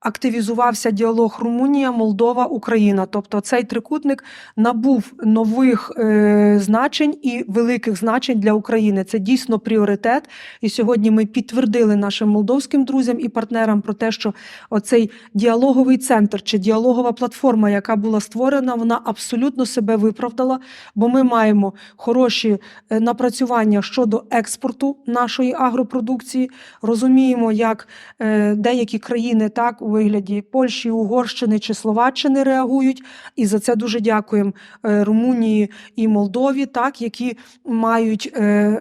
активізувався діалог Румунія, Молдова, Україна. Тобто цей трикутник набув нових е, значень і великих значень для України. Це дійсно пріоритет. І сьогодні ми підтвердили нашим молдовським друзям і партнерам про те, що оцей діалоговий центр чи діалогова платформа, яка була створена, вона абсолютно себе виправдала, бо ми маємо хороші е, напрацювання щодо експорту нашої агропродукції. Розуміємо, як е, деякі країни так вигляді Польщі, Угорщини чи Словаччини реагують. І за це дуже дякуємо е, Румунії і Молдові, так які мають е,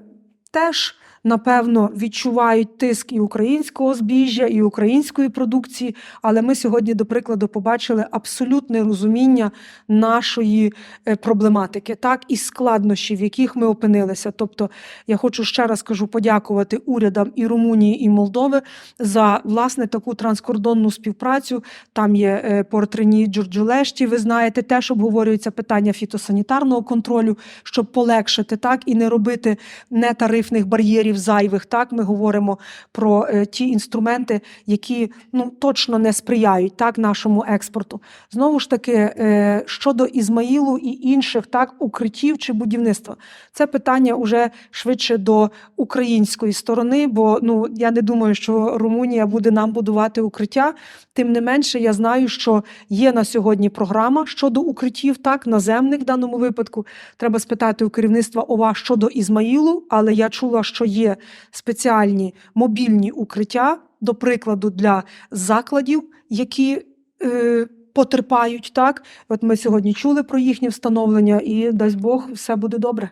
теж. Напевно, відчувають тиск і українського збіжжя, і української продукції, але ми сьогодні, до прикладу, побачили абсолютне розуміння нашої е, проблематики, так і складнощів, в яких ми опинилися. Тобто, я хочу ще раз кажу подякувати урядам і Румунії, і Молдови за власне таку транскордонну співпрацю. Там є е, порт Рені Джурджулешті. Ви знаєте, теж обговорюється питання фітосанітарного контролю, щоб полегшити так і не робити нетарифних бар'єрів зайвих. Так ми говоримо про е, ті інструменти, які ну точно не сприяють так нашому експорту. Знову ж таки, е, щодо Ізмаїлу і інших так укриттів чи будівництва, це питання уже швидше до української сторони, бо ну я не думаю, що Румунія буде нам будувати укриття. Тим не менше, я знаю, що є на сьогодні програма щодо укриттів, так наземних в даному випадку. Треба спитати у керівництва ОВА щодо Ізмаїлу, але я чула, що є спеціальні мобільні укриття, до прикладу, для закладів, які е, потерпають. Так, от ми сьогодні чули про їхнє встановлення, і дасть Бог, все буде добре.